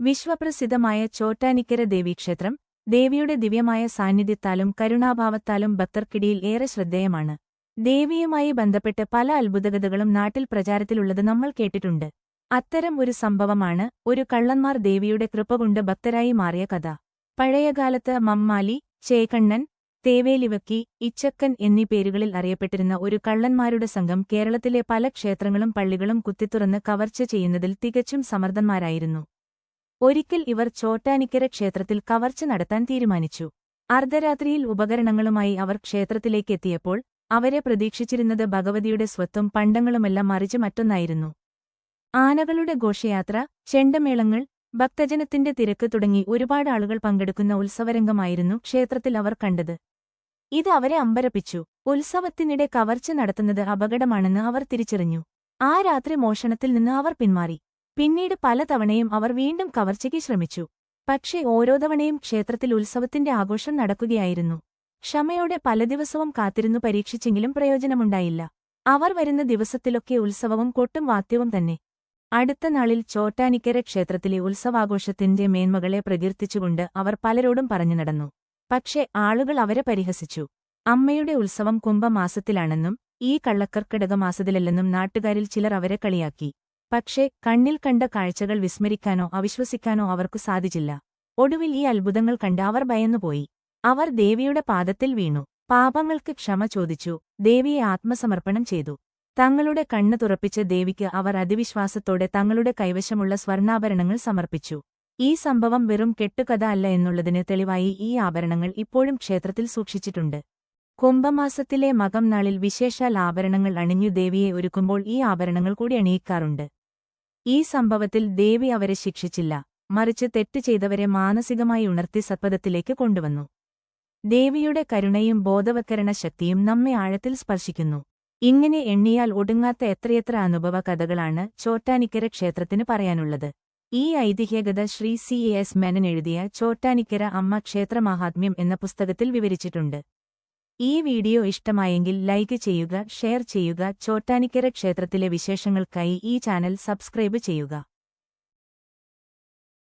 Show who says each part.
Speaker 1: വിശ്വപ്രസിദ്ധമായ ചോട്ടാനിക്കര ദേവീക്ഷേത്രം ദേവിയുടെ ദിവ്യമായ സാന്നിധ്യത്താലും കരുണാഭാവത്താലും ഭക്തർക്കിടയിൽ ഏറെ ശ്രദ്ധേയമാണ്. ദേവിയുമായി ബന്ധപ്പെട്ട് പല അത്ഭുതകഥകളും നാട്ടിൽ പ്രചാരത്തിലുള്ളത് നമ്മൾ കേട്ടിട്ടുണ്ട്. അത്തരം ഒരു സംഭവമാണ് ഒരു കള്ളന്മാർ ദേവിയുടെ കൃപ കൊണ്ട് ഭക്തരായി മാറിയ കഥ. പഴയകാലത്ത് മമ്മാലി ചേകണ്ണൻ തേവേലിവക്കി ഇച്ചക്കൻ എന്നീ പേരുകളിൽ അറിയപ്പെട്ടിരുന്ന ഒരു കള്ളന്മാരുടെ സംഘം കേരളത്തിലെ പല ക്ഷേത്രങ്ങളും പള്ളികളും കുത്തിത്തുറന്ന് കവർച്ച ചെയ്യുന്നതിൽ തികച്ചും സമർത്ഥന്മാരായിരുന്നു. ഒരിക്കൽ ഇവർ ചോട്ടാനിക്കര ക്ഷേത്രത്തിൽ കവർച്ച നടത്താൻ തീരുമാനിച്ചു. അർദ്ധരാത്രിയിൽ ഉപകരണങ്ങളുമായി അവർ ക്ഷേത്രത്തിലേക്കെത്തിയപ്പോൾ അവരെ പ്രതീക്ഷിച്ചിരുന്നത് ഭഗവതിയുടെ സ്വത്തും പണ്ടങ്ങളുമെല്ലാം മറിച്ച് മറ്റൊന്നായിരുന്നു. ആനകളുടെ ഘോഷയാത്ര ചെണ്ടമേളങ്ങൾ ഭക്തജനത്തിന്റെ തിരക്ക് തുടങ്ങി ഒരുപാട് ആളുകൾ പങ്കെടുക്കുന്ന ഉത്സവരംഗമായിരുന്നു ക്ഷേത്രത്തിൽ അവർ കണ്ടത്. ഇത് അവരെ അമ്പരപ്പിച്ചു. ഉത്സവത്തിനിടെ കവർച്ച നടത്തുന്നത് അപകടമാണെന്ന് അവർ തിരിച്ചറിഞ്ഞു. ആ രാത്രി മോഷണത്തിൽ നിന്ന് അവർ പിന്മാറി. പിന്നീട് പലതവണയും അവർ വീണ്ടും കവർച്ചയ്ക്ക് ശ്രമിച്ചു. പക്ഷേ ഓരോ തവണയും ക്ഷേത്രത്തിൽ ഉത്സവത്തിന്റെ ആഘോഷം നടക്കുകയായിരുന്നു. ക്ഷമയോടെ പല ദിവസവും കാത്തിരുന്നു പരീക്ഷിച്ചെങ്കിലും പ്രയോജനമുണ്ടായില്ല. അവർ വരുന്ന ദിവസത്തിലൊക്കെ ഉത്സവവും കൊട്ടും വാത്യവും തന്നെ. അടുത്ത നാളിൽ ചോട്ടാനിക്കര ക്ഷേത്രത്തിലെ ഉത്സവാഘോഷത്തിന്റെ മേന്മകളെ പ്രകീർത്തിച്ചുകൊണ്ട് അവർ പലരോടും പറഞ്ഞു നടന്നു. പക്ഷേ ആളുകൾ അവരെ പരിഹസിച്ചു. അമ്മയുടെ ഉത്സവം കുംഭമാസത്തിലാണെന്നും ഈ കള്ളക്കർക്കിടക മാസത്തിലല്ലെന്നും നാട്ടുകാരിൽ ചിലർ അവരെ കളിയാക്കി. പക്ഷേ കണ്ണിൽ കണ്ട കാഴ്ചകൾ വിസ്മരിക്കാനോ അവിശ്വസിക്കാനോ അവർക്കു സാധിച്ചില്ല. ഒടുവിൽ ഈ അത്ഭുതങ്ങൾ കണ്ട് അവർ ഭയന്നുപോയി. അവർ ദേവിയുടെ പാദത്തിൽ വീണു. പാപങ്ങൾക്ക് ക്ഷമ ചോദിച്ചു. ദേവിയെ ആത്മസമർപ്പണം ചെയ്തു. തങ്ങളുടെ കണ്ണു തുറപ്പിച്ച ദേവിക്ക് അവർ അതിവിശ്വാസത്തോടെ തങ്ങളുടെ കൈവശമുള്ള സ്വർണാഭരണങ്ങൾ സമർപ്പിച്ചു. ഈ സംഭവം വെറും കെട്ടുകഥ അല്ല എന്നുള്ളതിന് തെളിവായി ഈ ആഭരണങ്ങൾ ഇപ്പോഴും ക്ഷേത്രത്തിൽ സൂക്ഷിച്ചിട്ടുണ്ട്. കുംഭമാസത്തിലെ മകം നാളിൽ വിശേഷാൽ ആഭരണങ്ങൾ അണിഞ്ഞു ദേവിയെ ഒരുക്കുമ്പോൾ ഈ ആഭരണങ്ങൾ കൂടി അണിയിക്കാറുണ്ട്. ഈ സംഭവത്തിൽ ദേവി അവരെ ശിക്ഷിച്ചില്ല. മറിച്ച് തെറ്റ് ചെയ്തവരെ മാനസികമായി ഉണർത്തി സത്പഥത്തിലേക്ക് കൊണ്ടുവന്നു. ദേവിയുടെ കരുണയും ബോധവത്കരണ ശക്തിയും നമ്മെ ആഴത്തിൽ സ്പർശിക്കുന്നു. ഇങ്ങനെ എണ്ണിയാൽ ഒടുങ്ങാത്ത എത്രയെത്ര അനുഭവ കഥകളാണ് ചോറ്റാനിക്കര ക്ഷേത്രത്തിന് പറയാനുള്ളത്. ഈ ഐതിഹ്യകഥ ശ്രീ സി എസ് മേനൻ എഴുതിയ ചോറ്റാനിക്കര അമ്മ ക്ഷേത്രമാഹാത്മ്യം എന്ന പുസ്തകത്തിൽ വിവരിച്ചിട്ടുണ്ട്. ഈ വീഡിയോ ഇഷ്ടമായെങ്കിൽ ലൈക്ക് ചെയ്യുക ഷെയർ ചെയ്യുക ചോട്ടാനിക്കര ക്ഷേത്രത്തിലെ വിശേഷങ്ങൾക്കായി ഈ ചാനൽ സബ്സ്ക്രൈബ് ചെയ്യുക.